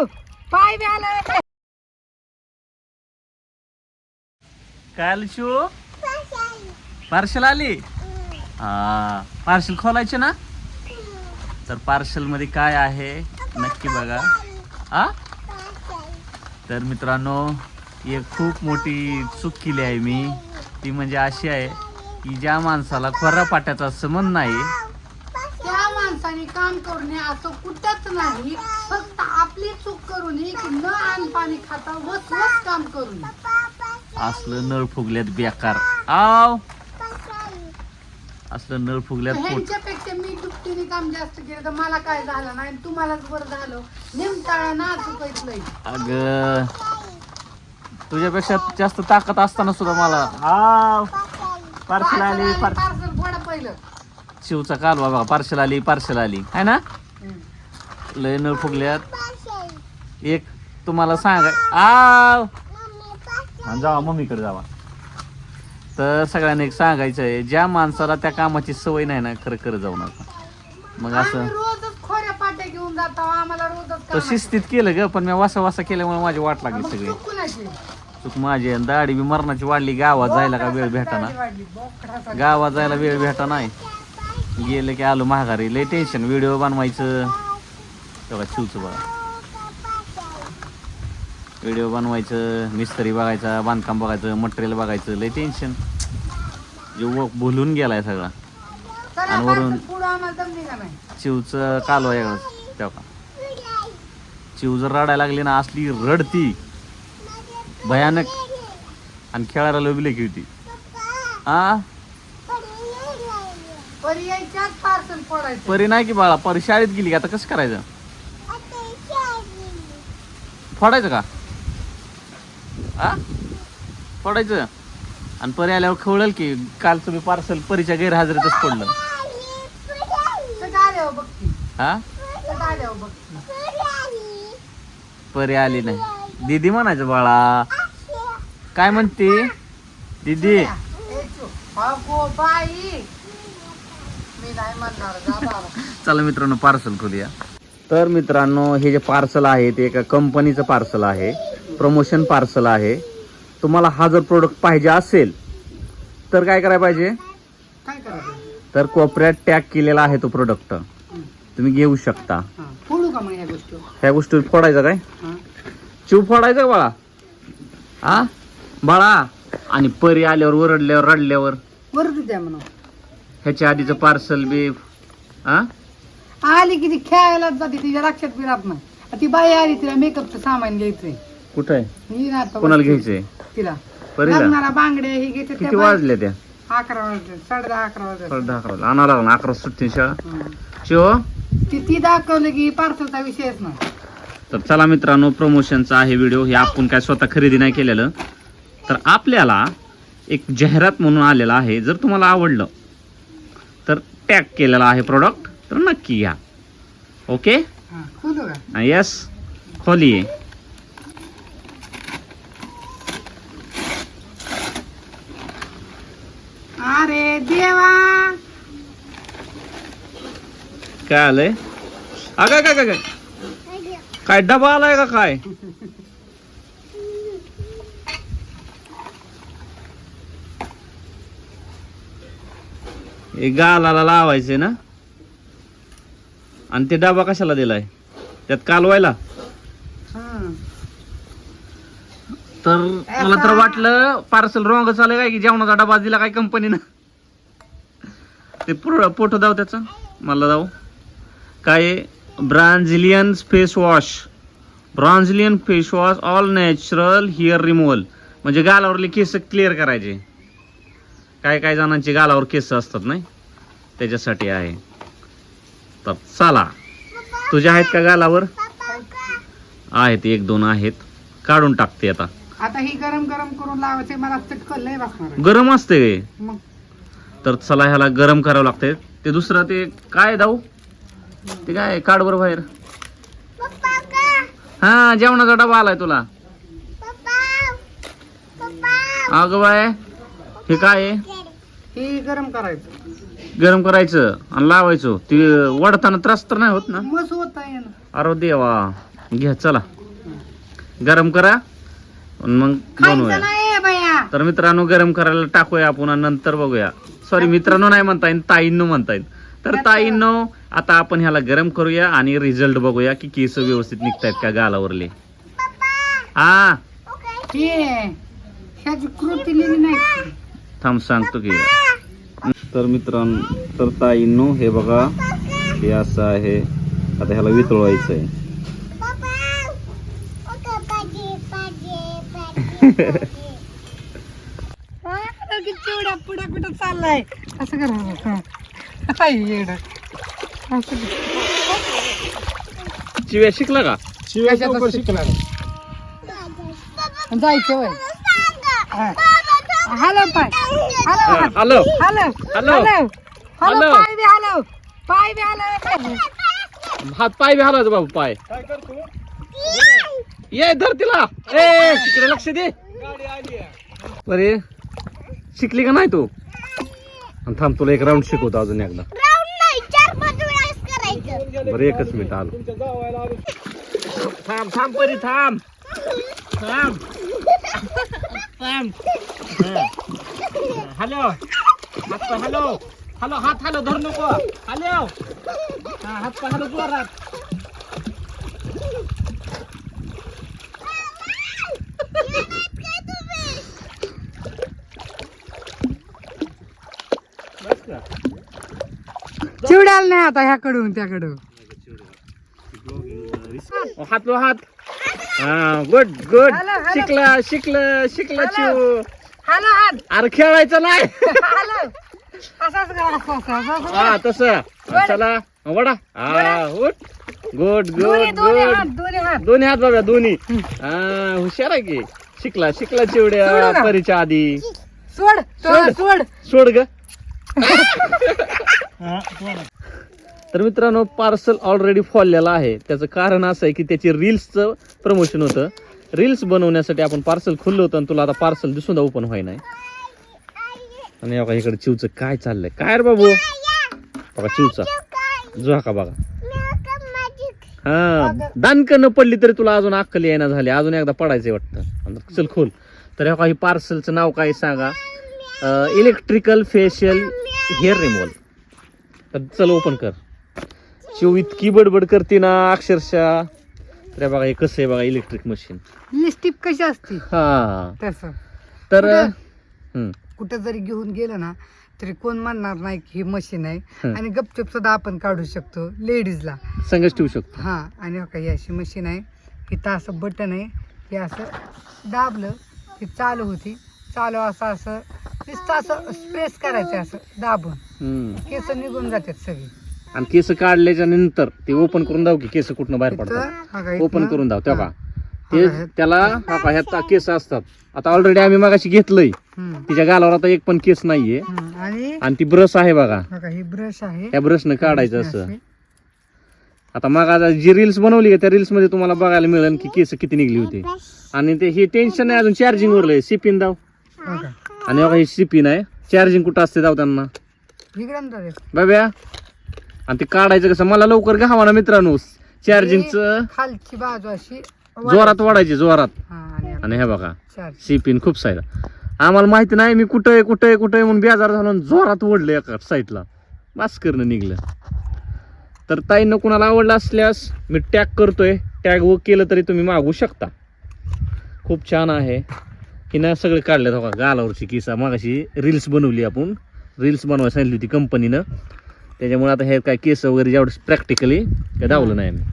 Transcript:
हो पाय बी आलं. काय आलं शिव? पार्सल. आली? हा पार्सल खोलायचे ना? तर पार्सलमध्ये काय आहे? नक्की बघा. आ? तर मित्रांनो एक खूप मोठी चूक केली आहे मी. ती म्हणजे अशी आहे की ज्या माणसाला खरा पाट्याचा संबंध नाही माणसाने काम करू नये असं कुठंच नाही. फक्त आपली चूक करू नये की न अन्न पाणी खाता वस वस काम करू नये असलं नळ फुगल्यात बेकार. आव! असलं नळ फुगल्यात पोट. ह्यांच्यापेक्षा मी दुपटीने काम जास्त केलं तर मला काय झालं नाही? तुम्हालाच बरं झालं. निमताळा ना चुकायचं अग तुझ्यापेक्षा जास्त ताकद असताना सुद्धा मला. आव! पार्सल आली पार पार्सल शिवचा कालवा बघा पार्सल आली पार्सल आली. है ना? लय नळ फुगल्यात. एक तुम्हाला सांगा. आव! हा, जावा मम्मीकडे जावा. तर सगळ्यांनी एक सांगायचं आहे ज्या माणसाला त्या कामाची सवय नाही ना खरं खरं जाऊ नका. मग असं आम्ही रोजच खोऱ्या पाट्या घेऊन जातो आम्हाला रोजच तो कामाचं. शिस्तीत केलं ग पण मी वासा वासा केल्यामुळे माझी वाट लागली सगळी. चूक माझी आहे. दाढी बी मरणाची वाढली गावात जायला का वेळ भेटाना. गावात जायला वेळ भेटा नाही गेलं की आलो महागारी लय टेन्शन व्हिडिओ बनवायचं. तेव्हा चिवचं बघा. व्हिडिओ बनवायचं मिस्त्री बघायचा बांधकाम बघायचं मटेरियल बघायचं. लय टेन्शन जीव भुलून गेलाय सगळा. आणि वरून-. चिवचं कालो आहे तेव्हा चिव जर रडायला लागली ना असली रडती. भयानक. आणि खेळायला लोबिले की होती आ? पर्यायच्याच पार्सल फोडायचं परी नाही की बाळा परी शाळेत गेली की आता कसं करायचं? फोडायचं का? आ? फोडायचं? आणि परी आल्यावर खवळल की कालचं मी पार्सल परीच्या गैरहजेरीतच पडलं सगळं आल्यावर बघती हा? सगळं आल्यावर बघती परी आली. नाही. दीदी म्हणायचं बाळा. काय म्हणते? दीदी. ए, चुप. अगो बाई. मी नाही म्हणणार जा बाबा. चला मित्रांनो पार्सल खोलूया. तर मित्रांनो हे जे पार्सल आहे ते एका कंपनीचं पार्सल आहे. प्रमोशन पार्सल आहे. तुम्हाला हा जर प्रोडक्ट पाहिजे असेल तर काय करायला पाहिजे? काय करायचं? तर कोपऱ्यात टॅग केलेला आहे तो प्रोडक्ट तुम्ही घेऊ शकता. हा, फोडू का मग या गोष्टी? ह्या गोष्टी फोडायचं काय? हा? चिव फोडायचं का बाळा? आ बाळा आणि परी आल्यावर ओरडल्यावर रडल्यावर? वरती द्या म्हणून ह्याच्या आधीचं पार्सल बी आ? आली की ती खेळायलाच जाते तिच्या लक्षात बी राहत नाही. ती बाई आली तिला मेकअपचं सामान घ्यायचंय. कुठं आहे? मी ना आता कोणाला. घ्यायचंय? तिला. परीला? लग्नाला बांगडे हे घेते किती वाजले त्या? अकरा वाजले साडे दहा अकरा वाजले. साडे दहा अकरा आणावं लागलं ना अकरा सुट्टी शाळा. हं. शिव? ती ती दाखवलं की पार्सलचा विषयच नाही. तर चला मित्रांनो प्रमोशनचा आहे व्हिडिओ हे आपण काय स्वतः खरेदी नाही केलेलं. तर आपल्याला एक जाहिरात म्हणून आलेला आहे. जर तुम्हाला आवडलं टॅग केलेला आहे प्रोडक्ट तर नक्की घ्या. ओके हा, खोलू यस खोलिये. अरे देवा! काय आलंय? अगं काय काय काय काय डबा आलाय का काय? हे गालाला लावायचे ना? आणि ते डबा कशाला दिलाय? त्यात कालवायला? हं. तर मला तर वाटलं पार्सल रॉंग चालय काय की जेवणाचा डबा दिला काय कंपनीनं ते फोटो दाव त्याचा. मला दाव काय Brazilian face wash Brazilian face wash all natural hair removal म्हणजे गालावरले केस क्लिअर करायचे. काय काय जणांचे गालावर केस असतात नाही? त्याच्यासाठी आहे. तर चला. तुझ्या आहेत का गालावर? आहेत एक दोन आहेत. काढून टाकते आता. आता ही गरम गरम करून लावायचे मला चटकन लय. गरम असते मग? तर चला ह्याला गरम करावं लागते ते दुसरं ते काय दाऊ? ते काय काढ बरं बाहेर. हा जेवणाचा डबा आलाय तुला. अगं बाय हे काय हे गरम करायचं. गरम करायचं आणि लावायचं. ते वडताना त्रास तर नाही होत ना? मस्त होत आहे ना. अरे देवा. घ्या चला. गरम करा आणि मग खायचं बनवूया नाही बाया. तर मित्रांनो गरम करायला टाकूया आपण आणि नंतर बघूया. सॉरी मित्रांनो नाही म्हणता येईल ताईंनो म्हणता येईल तर ताईंनो आता आपण ह्याला गरम करूया आणि रिझल्ट बघूया की केस व्यवस्थित निघतायत का गालावरले. हा हे ह्याची कृती लिहिली नाही. थांब सांगतो की. तर मित्रांनो तर ताईंनो हे बघा हे असं आहे. आता ह्याला वितळवायचं आहे चिवड्या पुढे कुठं चाललाय असं करा हाय येडं. असं कर. चिव्या शिकला का? कशाचं शिकला. जायचं वय हॅलो पाय. Hello. Hello. Hello. Hello. Hello. पाय बी हॅलो. पाय बी हॅलो. हात पाय बी हलायचं बाबू पाय. ये धर तिला. ए तिकडे लक्ष दे. बरे शिकली का नाही तू? आणि थांब तुला एक राऊंड शिकवतो अजून एकदा. बरं एकच मिनिट आलो. थांब थांब परी थांब थांब. थांब. हॅलो हॅलो हॅलो हात हॅलो धरू नको हॅलो हा हात हॅलो जोरात चिवड्याला नाही आता ह्याकडून त्याकडून. हात लो हात हा गुड गुड. Hello, hello. शिकला शिकलं शिकला हॅलो. चिव हॅलो हात. अरे खेळायचं नाही. हॅलो. असंच हा करा. तसं. चला वडा. हा उठ. गुड गुड दोन्ही हात गुड दोन्ही हात. दोन्ही हात बाबा दोन्ही. हा हुशार आहे की. शिकला शिकला सोडू चिवड्या? परीच्या आधी. सोड सोड. सोड. सोड ग. तर मित्रांनो पार्सल ऑलरेडी फॉललेलं आहे. त्याचं कारण असं आहे की त्याची रील्सचं प्रमोशन होतं. रील्स बनवण्यासाठी आपण पार्सल खुललं होतं आणि तुला आता पार्सल दिसून ओपन व्हाय नाही आणि बघा इकडे चिवचं काय चाललंय? काय रे बाबू? बघा चिवचा. जो का बघा. हा दानक न पडली तरी तुला अजून अक्कल येणं झाली. अजून एकदा पडायचंय वाटतं. चल खोल. तर ह्या काही पार्सलचं नाव काय सांगा? इलेक्ट्रिकल फेशियल हेअर रिमोल तर चल ओपन कर. शिव इतकी बडबड करते ना अक्षरशः. तर हे बघा हे कसं आहे बघा इलेक्ट्रिक मशीन लिस्टिप कशी असते? हा. तसं. तर कुठं? हम्म, कुठं जरी घेऊन गेलं ना तरी कोण म्हणणार नाही की ही मशीन आहे. हं. आणि गपचूप सुद्धा आपण काढू शकतो लेडीजला संगच ठेवू शकतो. हा आणि हो का ही अशी मशीन आहे. इथं असं बटन आहे हे असं दाबलं की चालू होती. चालू असं असं नुसतं असं स्प्रेस करायचं असं दाबून. हम्म. केस निघून जातात सगळी. आणि केस काढल्याच्या नंतर ते ओपन करून दाव की केस कुठनं बाहेर पडतात. हा ओपन करून दाव तेव्हा. ते त्याला का ह्यात केस असतात. आता ऑलरेडी आम्ही मगाशी घेतलंय. तिच्या गालावर आता एक पण केस नाहीये. आणि? ती ब्रश आहे बघा. हा ब्रश आहे. त्या ब्रशनं काढायचं. असं. आता मग आता जी रील्स बनवली त्या रील्समध्ये तुम्हाला बघायला मिळेल की केस किती निघली होती. आणि ते हे टेन्शन नाही अजून चार्जिंग वरलंय सिपिन दाव. आणि बघा ही सिपिन आहे. चार्जिंग कुठं असते दाव त्यांना. बाब्या आणि ते काढायचं कसं? मला लवकर घावा ना मित्रांनो. चार्जिंगचं खालची बाजू अशी जोरात वाढायची जोरात. आणि हे बघा सिपिन खूप साईड आम्हाला माहिती नाही मी कुठं आहे कुठं आहे कुठं आहे म्हणून बेजार झालो जोरात ओढलं एका साईडला बस करणं निघलं. तर ताईंना कुणाला आवडलं असल्यास मी टॅग करतोय. टॅग व केलं तरी तुम्ही मागू शकता. खूप छान आहे. हिनं सगळे काढले. हो का गालावरची किसा मागाशी रील्स बनवली आपण. रील्स बनवायला सांगितली होती कंपनीनं त्याच्यामुळे आता हे काय केस वगैरे जेवढं प्रॅक्टिकली काय धावलं नाही आम्ही